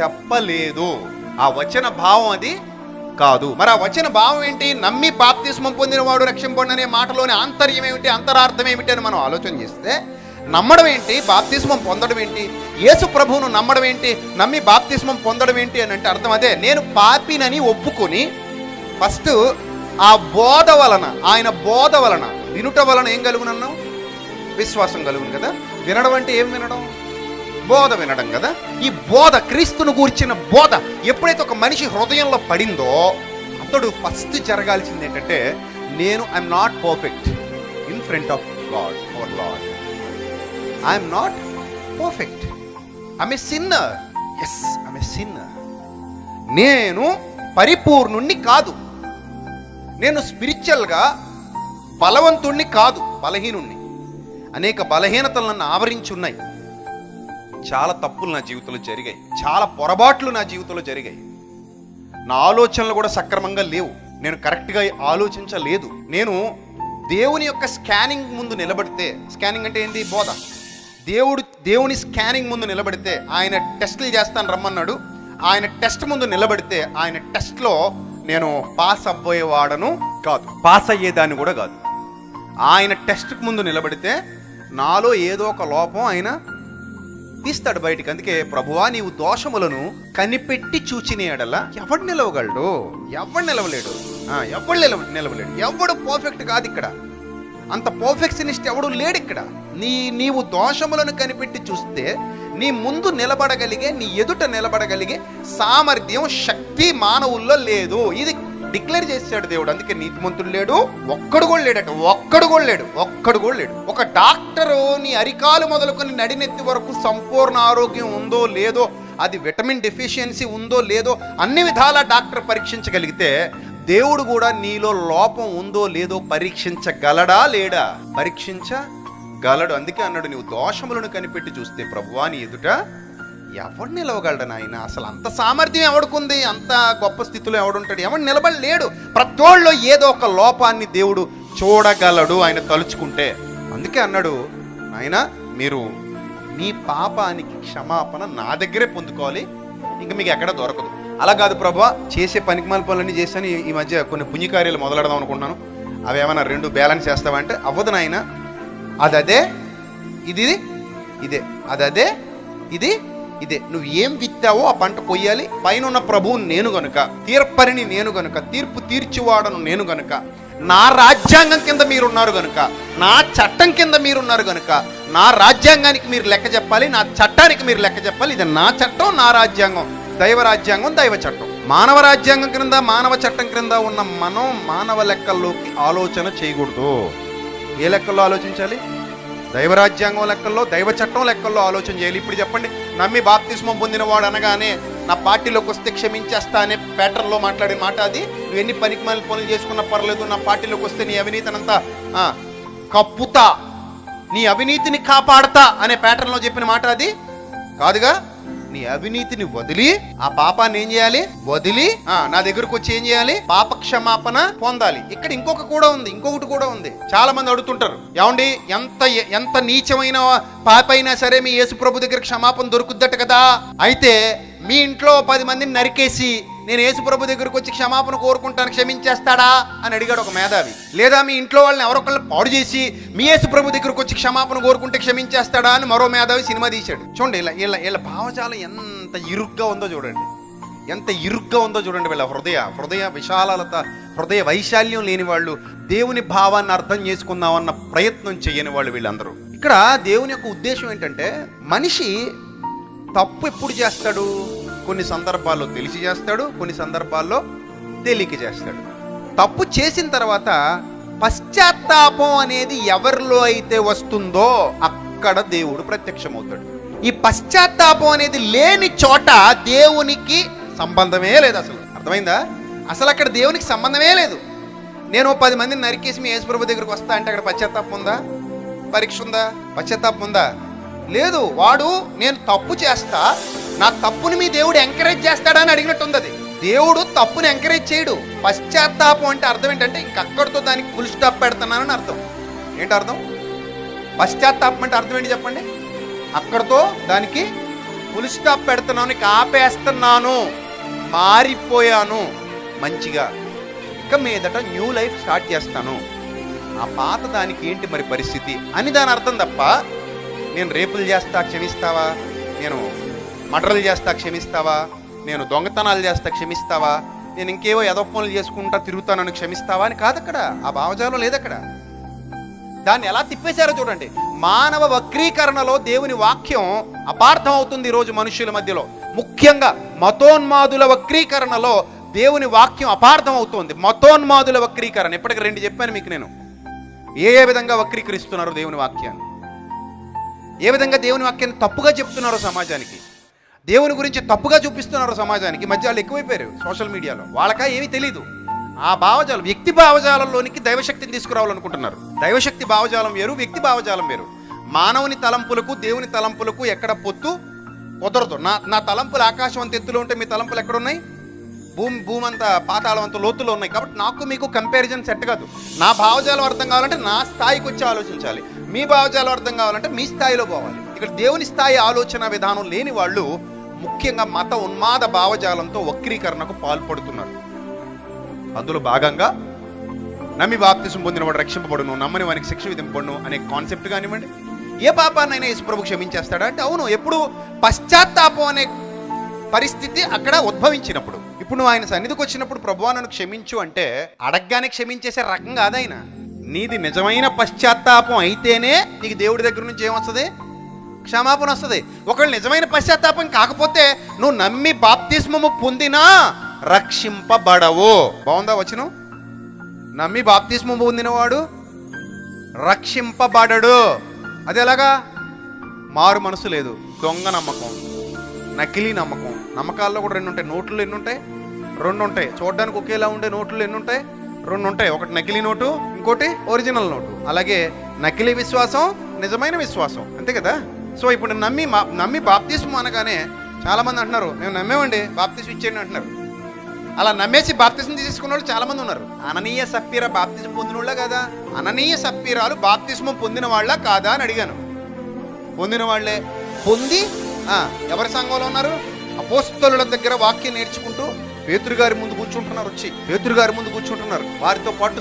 చెప్పలేదు. ఆ వచన భావం అది కాదు. మరి ఆ వచన భావం ఏంటి? నమ్మి బాప్తిస్మం పొందినవాడు రక్షింపండి అనే మాటలోని ఆంతర్యం ఏమిటి? అంతరార్థం ఏమిటి అని మనం ఆలోచన చేస్తే నమ్మడం ఏంటి? బాప్తిస్మం పొందడం ఏంటి? యేసు ప్రభువును నమ్మడం ఏంటి? నమ్మి బాప్తిస్మం పొందడం ఏంటి అని అంటే అర్థం అదే. నేను పాపినని ఒప్పుకొని ఫస్ట్ ఆ బోధ వలన ఆయన బోధ వలన వినుట వలన ఏం కలుగునన్నాం విశ్వాసం కలుగును కదా. వినడం అంటే ఏం వినడం? బోధ వినడం కదా? ఈ బోధ క్రీస్తును గూర్చిన బోధ ఎప్పుడైతే ఒక మనిషి హృదయంలో పడిందో అతడు ఫస్ట్ జరగాల్సింది ఏంటంటే నేను I'm not perfect in front of God our Lord I'm not perfect. I'm a sinner. Yes I'm a sinner. నేను పరిపూర్ణుణ్ణి కాదు. నేను స్పిరిచువల్గా బలవంతుణ్ణి కాదు బలహీనుణ్ణి. అనేక బలహీనతలు నన్ను ఆవరించి ఉన్నాయి. చాలా తప్పులు నా జీవితంలో జరిగాయి. చాలా పొరపాట్లు నా జీవితంలో జరిగాయి. నా ఆలోచనలు కూడా సక్రమంగా లేవు. నేను కరెక్ట్గా ఆలోచించలేదు. నేను దేవుని యొక్క స్కానింగ్ ముందు నిలబడితే స్కానింగ్ అంటే ఏంటి బోధ. దేవుడు దేవుని స్కానింగ్ ముందు నిలబడితే ఆయన టెస్టులు చేస్తాను రమ్మన్నాడు. ఆయన టెస్ట్ ముందు నిలబడితే ఆయన టెస్ట్లో నేను పాస్ అవ్వేవాడను కాదు. పాస్ అయ్యేదాన్ని కూడా కాదు. ఆయన టెస్ట్కి ముందు నిలబడితే నాలో ఏదో ఒక లోపం ఆయన తీస్తాడు బయటికి. అందుకే ప్రభువా నీవు దోషములను కనిపెట్టి చూచిన ఎడల ఎవడు నిలవగలడు? ఎవడు నిలవలేడు? ఎవడు నిలవ నిలవలేడు. ఎవడు పర్ఫెక్ట్ కాదు ఇక్కడ. అంత పర్ఫెక్షనిస్ట్ ఎవడు లేడు ఇక్కడ. నీ నీవు దోషములను కనిపెట్టి చూస్తే నీ ముందు నిలబడగలిగే నీ ఎదుట నిలబడగలిగే సామర్థ్యం శక్తి మానవుల్లో లేదు. ఇది డిక్లేర్ చేశాడు దేవుడు. అందుకే నీతిమంతుడు లేడు ఒక్కడు కూడా లేడట. ఒక్కడు కూడా లేడు ఒక్కడు కూడా లేడు. ఒక డాక్టరు నీ అరికాలు మొదలుకొని నడినెత్తి వరకు సంపూర్ణ ఆరోగ్యం ఉందో లేదో అది విటమిన్ డెఫిషియన్సీ ఉందో లేదో అన్ని విధాల డాక్టర్ పరీక్షించగలిగితే దేవుడు కూడా నీలో లోపం ఉందో లేదో పరీక్షించగలడా లేడా? పరీక్షించగలడు. అందుకే అన్నాడు నీవు దోషములను కనిపెట్టి చూస్తే ప్రభువా నీ ఎదుట ఎవడు నిలవగలడు నాయన. అసలు అంత సామర్థ్యం ఎవడుకుంది? అంత గొప్ప స్థితిలో ఎవడుంటాడు? ఎవడు నిలబడలేడు. ప్రతోళ్ళలో ఏదో ఒక లోపాన్ని దేవుడు చూడగలడు ఆయన తలుచుకుంటే. అందుకే అన్నాడు నాయన మీరు మీ పాపానికి క్షమాపణ నా దగ్గరే పొందుకోవాలి. ఇంకా మీకు ఎక్కడ దొరకదు. అలా కాదు ప్రభా చేసే పనికిమాల పనులన్నీ చేశాను. ఈ- మధ్య కొన్ని పుణ్యకార్యాలు మొదలెడదాం అనుకుంటున్నాను. అవి ఏమైనా రెండు బ్యాలెన్స్ చేస్తావంటే అవ్వదు నాయన. అది అదే ఇది. ఇదే అది అదే ఇది ఇదే నువ్వు ఏం విత్తావో ఆ పంట కొయ్యాలి పైన ఉన్న ప్రభువు నేను గనుక తీర్పరిని నేను గనుక తీర్పు తీర్చివాడను నేను గనుక నా రాజ్యాంగం కింద మీరున్నారు గనుక నా చట్టం కింద మీరున్నారు గనుక నా రాజ్యాంగానికి మీరు లెక్క చెప్పాలి నా చట్టానికి మీరు లెక్క చెప్పాలి ఇది నా చట్టం నా రాజ్యాంగం దైవ రాజ్యాంగం దైవ చట్టం. మానవ రాజ్యాంగం క్రింద మానవ చట్టం క్రింద ఉన్న మనం మానవ లెక్కల్లోకి ఆలోచన చేయకూడదు. ఏ లెక్కల్లో ఆలోచించాలి? దైవరాజ్యాంగం లెక్కల్లో దైవ చట్టం లెక్కల్లో ఆలోచన చేయాలి. ఇప్పుడు చెప్పండి నమ్మి బాప్తిస్మం పొందినవాడు అనగానే నా పార్టీలోకి వస్తే క్షమించేస్తా అనే ప్యాటర్న్లో మాట్లాడిన మాట అది. నువ్వు ఎన్ని పనికిమాల పనులు చేసుకున్నా పర్లేదు నా పార్టీలోకి వస్తే నీ అవినీతినంతా కప్పుతా. నీ అవినీతిని కాపాడతా అనే ప్యాటర్న్లో చెప్పిన మాట అది. కాదుగా? నీ అవినీతిని వదిలి ఆ పాపాన్ని ఏం చేయాలి? వదిలి ఆ నా దగ్గరకు వచ్చి ఏం చేయాలి? పాప క్షమాపణ పొందాలి. ఇక్కడ ఇంకొక కూడా ఉంది ఇంకొకటి కూడా ఉంది. చాలా మంది అడుగుతుంటారు ఏమండి ఎంత ఎంత నీచమైన పాప అయినా సరే మీ యేసు ప్రభు దగ్గర క్షమాపణ దొరుకుద్దట కదా? అయితే మీ ఇంట్లో పది మందిని నరికేసి నేను యేసు ప్రభు దగ్గరకు వచ్చి క్షమాపణ కోరుకుంటాను క్షమించేస్తాడా అని అడిగాడు ఒక మేధావి. లేదా మీ ఇంట్లో వాళ్ళని ఎవరొకళ్ళు పాడు చేసి మీ యేసు ప్రభు దగ్గరకు వచ్చి క్షమాపణ కోరుకుంటే క్షమించేస్తాడా అని మరో మేధావి సినిమా తీశాడు. చూడండి ఇలా వీళ్ళ వీళ్ళ భావజాలం ఎంత ఇరుగ్గా ఉందో చూడండి. ఎంత ఇరుగ్గా ఉందో చూడండి వీళ్ళ హృదయ. హృదయ విశాలత హృదయ వైశాల్యం లేని వాళ్ళు దేవుని భావాన్ని అర్థం చేసుకుందామన్న ప్రయత్నం చేయని వాళ్ళు వీళ్ళందరూ. ఇక్కడ దేవుని యొక్క ఉద్దేశం ఏంటంటే మనిషి తప్పు ఎప్పుడు చేస్తాడు? కొన్ని సందర్భాల్లో తెలిసి చేస్తాడు కొన్ని సందర్భాల్లో తెలియక చేస్తాడు. తప్పు చేసిన తర్వాత పశ్చాత్తాపం అనేది ఎవరిలో అయితే వస్తుందో అక్కడ దేవుడు ప్రత్యక్షమవుతాడు. ఈ పశ్చాత్తాపం అనేది లేని చోట దేవునికి సంబంధమే లేదు అసలు. అర్థమైందా? అసలు అక్కడ దేవునికి సంబంధమే లేదు. నేను ఓ పది మందిని నరికేసి మీ యేసుప్రభు దగ్గరకు వస్తా అంటే అక్కడ పశ్చాత్తాపం ఉందా? పరీక్ష ఉందా? పశ్చాత్తాపం ఉందా? లేదు వాడు నేను తప్పు చేస్తా నా తప్పుని మీ దేవుడు ఎంకరేజ్ చేస్తాడని అడిగినట్టు ఉంది అది దేవుడు తప్పుని ఎంకరేజ్ చేయడు. పశ్చాత్తాపం అంటే అర్థం ఏంటంటే ఇంకక్కడితో దానికి ఫుల్ స్టాప్ పెడుతున్నానని అర్థం. ఏంటి అర్థం? పశ్చాత్తాపం అంటే అర్థం ఏంటి చెప్పండి? అక్కడితో దానికి ఫుల్ స్టాప్ పెడుతున్నాను ఆపేస్తున్నాను. మారిపోయాను. మంచిగా. ఇక మీదట న్యూ లైఫ్ స్టార్ట్ చేస్తాను. ఆ పాత దానికి ఏంటి మరి పరిస్థితి? అని దాని అర్థం తప్ప నేను రేపులు చేస్తా క్షమిస్తావా? నేను మర్డర్లు చేస్తా క్షమిస్తావా? నేను దొంగతనాలు చేస్తా క్షమిస్తావా? నేను ఇంకేవో ఎదో పనులు చేసుకుంటా తిరుగుతానని క్షమిస్తావా అని కాదు అక్కడ. ఆ భావజాలం లేదక్కడ దాన్ని ఎలా తిప్పేశారో చూడండి. మానవ వక్రీకరణలో దేవుని వాక్యం అపార్థం అవుతుంది ఈరోజు మనుషుల మధ్యలో. ముఖ్యంగా మతోన్మాదుల వక్రీకరణలో దేవుని వాక్యం అపార్థం అవుతుంది మతోన్మాదుల వక్రీకరణ. ఇప్పటికి రెండు చెప్పాను మీకు నేను. ఏ ఏ విధంగా వక్రీకరిస్తున్నారు దేవుని వాక్యాన్ని? ఏ విధంగా దేవుని వాక్యాన్ని తప్పుగా చెప్తున్నారో సమాజానికి దేవుని గురించి తప్పుగా చూపిస్తున్నారు సమాజానికి మధ్య వాళ్ళు ఎక్కువైపోయారు సోషల్ మీడియాలో. వాళ్ళకా ఏమీ తెలియదు ఆ భావజాలం వ్యక్తి భావజాలంలోనికి దైవశక్తిని తీసుకురావాలనుకుంటున్నారు. దైవశక్తి భావజాలం వేరు వ్యక్తి భావజాలం వేరు. మానవుని తలంపులకు దేవుని తలంపులకు ఎక్కడ పొత్తు కుదరదు. నా నా తలంపులు ఆకాశం అంత ఎత్తులో ఉంటే మీ తలంపులు ఎక్కడున్నాయి? భూమి భూమి అంత పాతాళం అంత లోతులో ఉన్నాయి. కాబట్టి నాకు మీకు కంపారిజన్ సెట్ కాదు. నా భావజాలం అర్థం కావాలంటే నా స్థాయికి వచ్చి ఆలోచించాలి. మీ భావజాలం అర్థం కావాలంటే మీ స్థాయిలో పోవాలి. ఇక్కడ దేవుని స్థాయి ఆలోచన విధానం లేని వాళ్ళు ముఖ్యంగా మత ఉన్మాద భావజాలంతో వక్రీకరణకు పాల్పడుతున్నారు. అందులో భాగంగా నమ్మి బాప్తిసం పొందినవాడు రక్షింపబడును నమ్మని వానికి శిక్ష విధింపబడును అనే కాన్సెప్ట్ కానివ్వండి. ఏ పాపాన్నైనా యేసుప్రభు క్షమించేస్తాడా? అంటే అవును ఎప్పుడు పశ్చాత్తాపం అనే పరిస్థితి అక్కడ ఉద్భవించినప్పుడు. ఇప్పుడు నువ్వు ఆయన సన్నిధికి వచ్చినప్పుడు ప్రభు నన్ను క్షమించు అంటే అడగగానే క్షమించేసే రకం కాదైనా. నీది నిజమైన పశ్చాత్తాపం అయితేనే నీకు దేవుడి దగ్గర నుంచి ఏమొస్తుంది? క్షమాపణ వస్తుంది. ఒకవేళ నిజమైన పశ్చాత్తాపం కాకపోతే నువ్వు నమ్మి బాప్తిస్మము పొందినా రక్షింపబడవు. బాగుందా వచనం? నమ్మి బాప్తిస్మం పొందినవాడు రక్షింపబడడు. అది ఎలాగా? మారు మనసు లేదు. దొంగ నమ్మకం నకిలీ నమ్మకం. నమ్మకాల్లో కూడా రెండు ఉంటాయి నోట్లు ఎన్ని ఉంటాయి రెండు ఉంటాయి చూడడానికి ఒకేలా ఉండే నోట్లు ఎన్ని ఉంటాయి రెండు ఉంటాయి ఒకటి నకిలీ నోటు ఇంకోటి ఒరిజినల్ నోటు. అలాగే నకిలీ విశ్వాసం నిజమైన విశ్వాసం. అంతే కదా? సో ఇప్పుడు నమ్మి మా- నమ్మి బాప్తిస్మం అనగానే చాలామంది అంటున్నారు మేము నమ్మేమండి? బాప్తీసం ఇచ్చేయండి అంటున్నారు. అలా నమ్మేసి బాప్తిజం తీసుకున్న వాళ్ళు చాలా మంది ఉన్నారు. అననీయ సప్పీర బాప్తిజం పొందిన వాళ్ళ కదా? అననీయ సప్పీరాలు బాప్తిస్మం పొందిన వాళ్ళ కాదా అని అడిగాను. పొందిన వాళ్ళే పొంది ఎవరి సంఘంలో ఉన్నారు? అపోస్తలుల దగ్గర వాక్యం నేర్చుకుంటూ పేతురు గారి ముందు కూర్చుంటున్నారు. వచ్చి పేతురు గారి ముందు కూర్చుంటున్నారు. వారితో పాటు